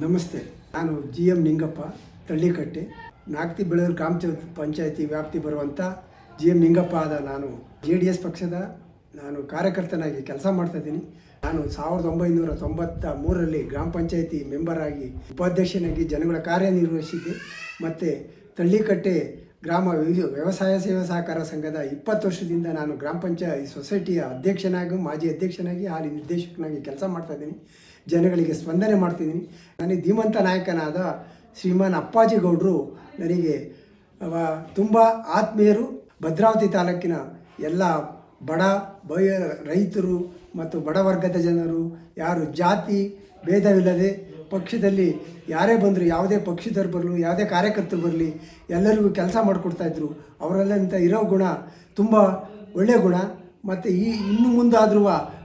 ನಮಸ್ತೆ, ನಾನು G M Ningappa, Tallikatte, Nagti Beleyuru ಗ್ರಾಮ ಚ- ಪಂಚಾಯತಿ ವ್ಯಾಪ್ತಿ ಬರುವಂಥ ಜಿ ಎಂ ನಿಂಗಪ್ಪ ಆದ ನಾನು. ಜೆ ಡಿ ಎಸ್ ಪಕ್ಷದ ನಾನು ಕಾರ್ಯಕರ್ತನಾಗಿ ಕೆಲಸ ಮಾಡ್ತಾ ಇದ್ದೀನಿ. ನಾನು ಸಾವಿರದ ಒಂಬೈನೂರ ತೊಂಬತ್ತ ಮೂರರಲ್ಲಿ ಗ್ರಾಮ ಪಂಚಾಯತಿ ಮೆಂಬರಾಗಿ ಉಪಾಧ್ಯಕ್ಷನಾಗಿ ಜನಗಳ ಕಾರ್ಯನಿರ್ವಹಿಸಿದ್ದೆ. ಮತ್ತು ತಳ್ಳಿಕಟ್ಟೆ ಗ್ರಾಮ ವ್ಯ- ವ್ಯವಸಾಯ ಸೇವಾ ಸಹಕಾರ ಸಂಘದ ಇಪ್ಪತ್ತು ವರ್ಷದಿಂದ ನಾನು ಗ್ರಾಮ ಪಂಚಾಯತ್ ಸೊಸೈಟಿಯ ಅಧ್ಯಕ್ಷನಾಗಿ, ಮಾಜಿ ಅಧ್ಯಕ್ಷನಾಗಿ, ಹಾಲಿ ನಿರ್ದೇಶಕನಾಗಿ ಕೆಲಸ ಮಾಡ್ತಾಯಿದ್ದೀನಿ ಜನಗಳಿಗೆ ಸ್ಪಂದನೆ ಮಾಡ್ತಿದ್ದೀನಿ ನನಗೆ ಧೀಮಂತ ನಾಯಕನಾದ ಶ್ರೀಮಾನ್ ಅಪ್ಪಾಜಿ ಗೌಡರು ನನಗೆ ತುಂಬ ಆತ್ಮೀಯರು. ಭದ್ರಾವತಿ ತಾಲೂಕಿನ ಎಲ್ಲ ಬಡ ಬಯ, ರೈತರು ಮತ್ತು ಬಡವರ್ಗದ ಜನರು, ಯಾರು ಜಾತಿ, ಭೇದವಿಲ್ಲದೆ ಪಕ್ಷದಲ್ಲಿ ಯಾರೇ ಬಂದರು, ಯಾವುದೇ ಪಕ್ಷದವ್ರು ಬರಲು, ಯಾವುದೇ ಕಾರ್ಯಕರ್ತರು ಬರಲಿ, ಎಲ್ಲರಿಗೂ ಕೆಲಸ ಮಾಡಿಕೊಡ್ತಾಯಿದ್ರು ಅವರಲ್ಲಂತ ಇರೋ ಗುಣ ತುಂಬ ಒಳ್ಳೆಯ ಗುಣ. ಮತ್ತು ಈ ಇನ್ನು ಮುಂದಾದರೂ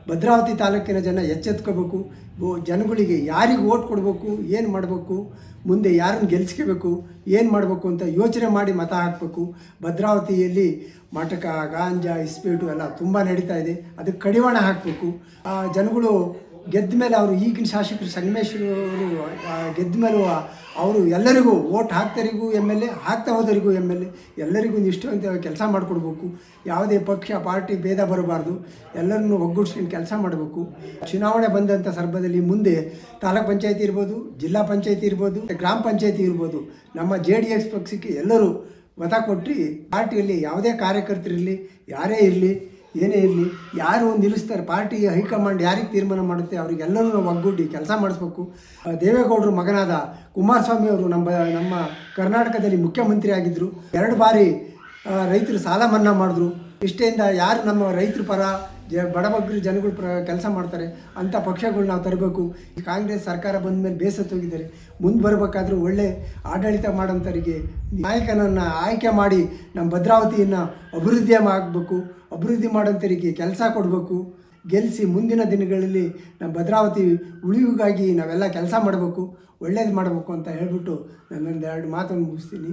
ಭದ್ರಾವತಿ ತಾಲೂಕಿನ ಜನ ಎಚ್ಚೆತ್ಕೋಬೇಕು. ಜನಗಳಿಗೆ ಯಾರಿಗೆ ಓಟ್ ಕೊಡಬೇಕು, ಏನು ಮಾಡಬೇಕು, ಮುಂದೆ ಯಾರನ್ನು ಗೆಲ್ಸ್ಕೋಬೇಕು, ಏನು ಮಾಡಬೇಕು ಅಂತ ಯೋಚನೆ ಮಾಡಿ ಮತ ಹಾಕಬೇಕು. ಭದ್ರಾವತಿಯಲ್ಲಿ ಮಟಕ ಗಾಂಜಾ, ಇಸ್ಪೀಟು ಎಲ್ಲ ತುಂಬ ನಡೀತಾ ಇದೆ. ಅದಕ್ಕೆ ಕಡಿವಾಣ ಹಾಕಬೇಕು. ಆ, ಜನಗಳು ಗೆದ್ದ ಮೇಲೆ ಅವರು ಈಗಿನ ಶಾಸಕರು ಸಂಗಮೇಶ್ವರವರು ಗೆದ್ದ ಮೇಲೆ ಅವರು ಎಲ್ಲರಿಗೂ ಓಟ್ ಹಾಕ್ತಾರಿಗೂ ಎಂ ಎಲ್ ಎ, ಹಾಕ್ತಾ ಹೋದರಿಗೂ ಎಂ ಎಲ್ ಎ, ಎಲ್ಲರಿಗೂ ನಿಷ್ಠವಂತ ಕೆಲಸ ಮಾಡಿಕೊಡ್ಬೇಕು. ಯಾವುದೇ ಪಕ್ಷ, ಪಾರ್ಟಿ ಭೇದ ಬರಬಾರ್ದು. ಎಲ್ಲರನ್ನು ಒಗ್ಗೂಡಿಸ್ಕೊಂಡು ಕೆಲಸ ಮಾಡಬೇಕು. ಚುನಾವಣೆ ಬಂದಂಥ ಸಂದರ್ಭದಲ್ಲಿ ಮುಂದೆ ತಾಲೂಕ್ ಪಂಚಾಯತಿ ಇರ್ಬೋದು, ಜಿಲ್ಲಾ ಪಂಚಾಯತಿ ಇರ್ಬೋದು, ಗ್ರಾಮ ಪಂಚಾಯತಿ ಇರ್ಬೋದು, ನಮ್ಮ ಜೆ ಡಿ ಎಸ್ ಪಕ್ಷಕ್ಕೆ ಎಲ್ಲರೂ ಮತ ಕೊಟ್ಟು ಪಾರ್ಟಿಯಲ್ಲಿ ಯಾವುದೇ ಕಾರ್ಯಕರ್ತರಿರಲಿ, ಯಾರೇ ಇರಲಿ ಏನೇ ಇರಲಿ, ಯಾರು ನಿಲ್ಲಿಸ್ತಾರೆ, ಪಾರ್ಟಿ ಹೈಕಮಾಂಡ್ ಯಾರಿಗೆ ತೀರ್ಮಾನ ಮಾಡುತ್ತೆ, ಅವರಿಗೆಲ್ಲರೂ ನಾವು ಒಗ್ಗೂಡಿ ಕೆಲಸ ಮಾಡಿಸ್ಬೇಕು. ದೇವೇಗೌಡರು ಮಗನಾದ ಕುಮಾರಸ್ವಾಮಿ ಅವರು ನಮ್ಮ ನಮ್ಮ ಕರ್ನಾಟಕದಲ್ಲಿ ಮುಖ್ಯಮಂತ್ರಿ ಆಗಿದ್ದರು ಎರಡು ಬಾರಿ ರೈತರು ಸಾಲ ಮನ್ನಾ ಮಾಡಿದ್ರು. ಇಷ್ಟೇಂದ ಯಾರು ನಮ್ಮ ರೈತರ ಪರ ಬಡಬಗ್ಗರು ಜನಗಳು ಪ್ರ ಕೆಲಸ ಮಾಡ್ತಾರೆ, ಅಂಥ ಪಕ್ಷಗಳು ನಾವು ತರಬೇಕು. ಕಾಂಗ್ರೆಸ್ ಸರ್ಕಾರ ಬಂದ ಮೇಲೆ ಬೇಸತ್ತೋಗಿದ್ದಾರೆ ಮುಂದೆ ಬರಬೇಕಾದ್ರೂ ಒಳ್ಳೆ ಆಡಳಿತ ಮಾಡೋಂಥವರಿಗೆ ನಾಯಕನನ್ನು ಆಯ್ಕೆ ಮಾಡಿ ನಮ್ಮ ಭದ್ರಾವತಿಯನ್ನು ಅಭಿವೃದ್ಧಿ ಆಗಬೇಕು, ಅಭಿವೃದ್ಧಿ ಮಾಡೋಂಥವರಿಗೆ ಕೆಲಸ ಕೊಡಬೇಕು. ಗೆಲ್ಲಿಸಿ ಮುಂದಿನ ದಿನಗಳಲ್ಲಿ ನಮ್ಮ ಭದ್ರಾವತಿ ಉಳಿವಿಗಾಗಿ ನಾವೆಲ್ಲ ಕೆಲಸ ಮಾಡಬೇಕು, ಒಳ್ಳೇದು ಮಾಡಬೇಕು ಅಂತ ಹೇಳಿಬಿಟ್ಟು ನಾನೊಂದು ಎರಡು ಮಾತನ್ನು ಮುಗಿಸ್ತೀನಿ.